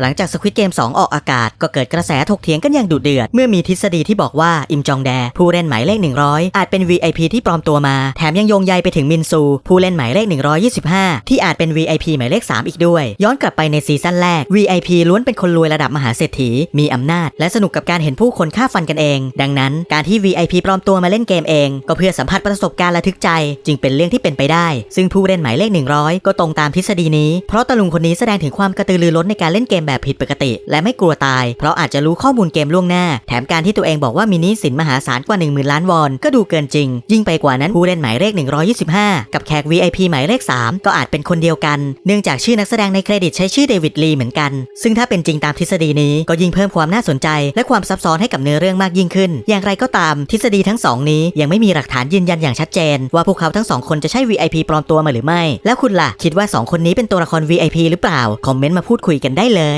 หลังจาก Squid Game 2ออกอากาศ ก็เกิดกระแสถกเถียงกันอย่างดุเดือด เมื่อมีทฤษฎีที่บอกว่า อิมจองแด ผู้เล่นหมายเลข 100 อาจเป็น VIP ที่ปลอมตัวมา แถมยังโยงใยไปถึงมินซู ผู้เล่นหมายเลข 125 ที่อาจเป็น VIP หมายเลข 3 อีกด้วย ย้อนกลับไปในซีซั่นแรก VIP ล้วนเป็นคนรวยระดับมหาเศรษฐีมีอำนาจ และสนุกกับการเห็นผู้คนฆ่าฟันกันเอง ดังนั้นการที่ VIP ปลอมตัวมาเล่นเกมเอง ก็เพื่อสัมผัสประสบการณ์ระทึกใจ จึงเป็นเรื่องที่เป็นไปได้ ซึ่งผู้เล่นหมายเลข 100 ก็ตรงตามทฤษฎีนี้เพราะตะลุงคนนี้แสดงถึงความกระตือรือร้นในการเล่นเกมแบบผิดปกติ และไม่กลัวตาย เพราะอาจจะรู้ข้อมูลเกมล่วงหน้า แถมการที่ตัวเองบอกว่ามีหนี้สินมหาศาลกว่า 1 0,000 ล้านวอน ก็ดูเกินจริง ยิ่งไปกว่านั้นผู้เล่นหมายเลข 125 กับแขก VIP หมายเลข 3 ก็อาจเป็นคนเดียวกัน เนื่องจากชื่อนักแสดงในเครดิตใช้ชื่อเดวิดลีเหมือนกัน ซึ่งถ้าเป็นจริงตามทฤษฎีนี้ก็ยิ่งเพิ่มความน่าสนใจ และความซับซ้อนให้กับเนื้อเรื่องมากยิ่งขึ้น อย่างไรก็ตามทฤษฎีทั้งสองนี้ยังไม่มีหลักฐานยืนยันอย่างชัดเจน ว่าพวกเขาทั้งสองคนจะใช่ VIP ปลอมตัวมาหรือไม่ แล้วคุณล่ะคิดว่าสองคนนี้เป็นตัวละคร VIP หรือเปล่า คอมเมนต์มาพูดคุยกันได้เลย